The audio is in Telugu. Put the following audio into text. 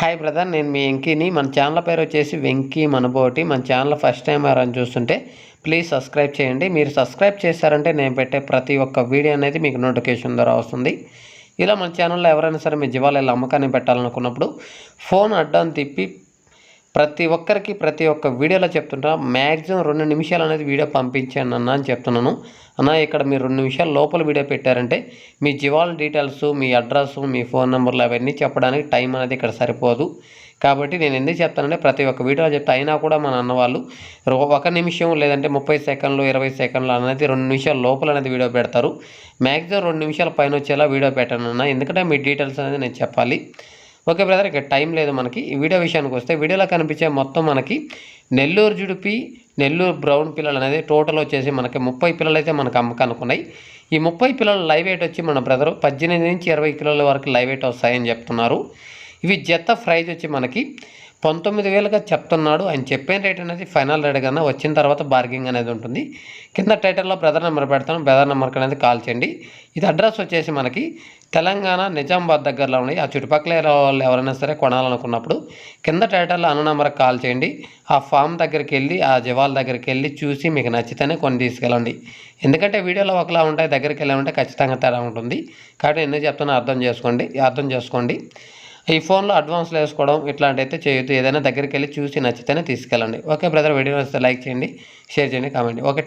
హాయ్ బ్రదర్ నేను మీ వెంకీని. మన ఛానల్ పేరు వచ్చేసి వెంకీ మనబోటి. మన ఛానల్ ఫస్ట్ టైం ఎవరైనా చూస్తుంటే ప్లీజ్ సబ్స్క్రైబ్ చేయండి. మీరు సబ్స్క్రైబ్ చేశారంటే నేను పెట్టే ప్రతి ఒక్క వీడియో అనేది మీకు నోటిఫికేషన్ ద్వారా వస్తుంది. ఇలా మన ఛానల్లో ఎవరైనా సరే మీ జీవాల అమ్మకాన్ని పెట్టాలనుకున్నప్పుడు ఫోన్ అడ్డం తిప్పి ప్రతి ఒక్కరికి ప్రతి ఒక్క వీడియోలో చెప్తుంటా మ్యాక్సిమం రెండు నిమిషాలు అనేది వీడియో పంపించాను అన్న అని చెప్తున్నాను. అన్న ఇక్కడ మీరు రెండు నిమిషాలు లోపల వీడియో పెట్టారంటే మీ జీవాల డీటెయిల్స్ మీ అడ్రస్ మీ ఫోన్ నెంబర్లు అవన్నీ చెప్పడానికి టైం అనేది ఇక్కడ సరిపోదు. కాబట్టి నేను ఎందుకు చెప్తానంటే ప్రతి ఒక్క వీడియోలో చెప్తా అయినా కూడా మన అన్నవాళ్ళు ఒక నిమిషం లేదంటే ముప్పై సెకండ్లు ఇరవై సెకండ్లు అనేది రెండు నిమిషాల లోపల అనేది వీడియో పెడతారు. మ్యాక్సిమం రెండు నిమిషాల పైన వచ్చేలా వీడియో పెట్టాను అన్న. ఎందుకంటే మీ డీటెయిల్స్ అనేది నేను చెప్పాలి. ఓకే బ్రదర్ ఇక టైం లేదు మనకి. ఈ వీడియో విషయానికి వస్తే వీడియోలో కనిపించే మొత్తం మనకి నెల్లూరు జుడిపి నెల్లూరు బ్రౌన్ పిల్లలు అనేది టోటల్ వచ్చేసి మనకి ముప్పై పిల్లలు అయితే మనకు అమ్మకానికి ఉన్నాయి ఈ ముప్పై పిల్లలు లైవ్ వెయిట్ వచ్చి మన బ్రదర్ పద్దెనిమిది నుంచి ఇరవై కిలోల వరకు లైవ్ వెయిట్ వస్తాయని చెప్తున్నారు. ఇవి జత ప్రైజ్ వచ్చి మనకి పంతొమ్మిది వేలుగా చెప్తున్నాడు ఆయన చెప్పిన రేట్ అనేది ఫైనల్ రేట్ కన్నా వచ్చిన తర్వాత బార్గింగ్ అనేది ఉంటుంది. కింద టైటిల్లో బ్రదర్ నెంబర్ పెడతాను. బ్రదర్ నెంబర్కి అనేది కాల్ చేయండి. ఇది అడ్రస్ వచ్చేసి మనకి తెలంగాణ నిజామాబాద్ దగ్గరలో ఉన్నాయి ఆ చుట్టుపక్కల వాళ్ళు ఎవరైనా సరే కొనాలనుకున్నప్పుడు కింద టైటిల్లో అన్న నెంబర్కి కాల్ చేయండి. ఆ ఫామ్ దగ్గరికి వెళ్ళి ఆ జవాల దగ్గరికి వెళ్ళి చూసి మీకు నచ్చితేనే కొన్ని తీసుకెళ్ళండి. ఎందుకంటే వీడియోలో ఒకలా ఉంటాయి దగ్గరికి వెళ్ళామంటే ఖచ్చితంగా తేడా ఉంటుంది. కాబట్టి ఎందుకు చెప్తున్నా అర్థం చేసుకోండి అర్థం చేసుకోండి. ఈ ఫోన్లో అడ్వాన్స్లో వేసుకోవడం ఇట్లాంటి అయితే చేయొద్దు. ఏదైనా దగ్గరికి వెళ్ళి చూసి నచ్చితేనే తీసుకెళ్ళండి. ఓకే బ్రదర్ వీడియో వస్తే లైక్ చేయండి షేర్ చేయండి కామెంట్ ఓకే